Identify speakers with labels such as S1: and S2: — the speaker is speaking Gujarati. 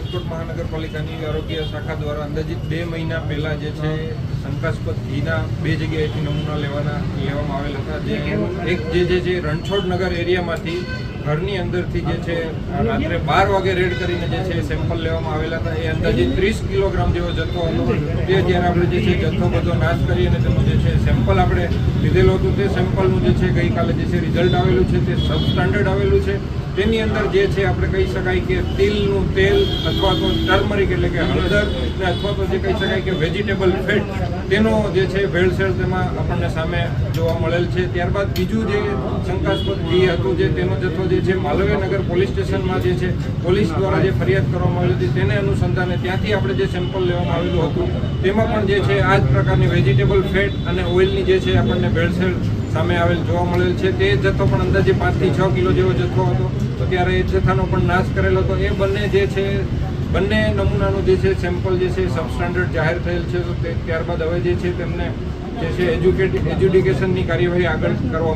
S1: રાજકોટ મહાનગરપાલિકાની આરોગ્ય શાખા દ્વારા અંદાજિત બે મહિના પહેલા જે છે શંકાસ્પદ ઘીના બે જગ્યાએથી નમૂના લેવાના લેવામાં આવેલ હતા. જે એક જે જે જે રણછોડનગર એરિયામાંથી ઘરની અંદરથી જે છે રાત્રે બાર વાગે રેડ કરીને જે છે સેમ્પલ લેવામાં આવેલા હતા. એ અંદાજિત ત્રીસ કિલોગ્રામ જેવો જથ્થો હતો. તે જ્યારે આપણે જે છે જથ્થો બધો નાશ કરી અને તેનું જે છે સેમ્પલ આપણે લીધેલું હતું, તે સેમ્પલનું જે છે ગઈકાલે જે છે રિઝલ્ટ આવેલું છે, તે સબ સ્ટાન્ડર્ડ આવેલું છે. તેની અંદર જે છે આપણે કહી શકાય કે તિલનું તેલ અથવા તો ટર્મરિક એટલે કે હળદર અથવા તો જે કહી શકાય કે વેજીટેબલ ફેટ તેનો જે છે ભેળસેળ તેમાં આપણને સામે જોવા મળેલ છે. ત્યારબાદ બીજું જે શંકાસ્પદ ઘી હતું જે તેનો જથ્થો જે છે માલવ્યનગર પોલીસ સ્ટેશનમાં જે છે પોલીસ દ્વારા જે ફરિયાદ કરવામાં આવેલી હતી તેને અનુસંધાને ત્યાંથી આપણે જે સેમ્પલ લેવામાં આવેલું હતું, તેમાં પણ જે છે આ જ પ્રકારની વેજીટેબલ ફેટ અને ઓઇલની જે છે આપણને ભેળસેળ સામે આવેલ જોવા મળેલ છે. તે જથ્થો પણ અંદાજે પાંચથી છ કિલો જેવો જથ્થો હતો. તો ત્યારે એ જથ્થાનો પણ નાશ કરેલો હતો. એ બંને જે છે, બંને નમૂનાનું જે છે સેમ્પલ જે છે સબસ્ટાન્ડર્ડ જાહેર થયેલ છે. તો ત્યારબાદ હવે જે છે, તેમને જે છે એજ્યુકેટ એજ્યુકેશનની કાર્યવાહી આગળ કરવામાં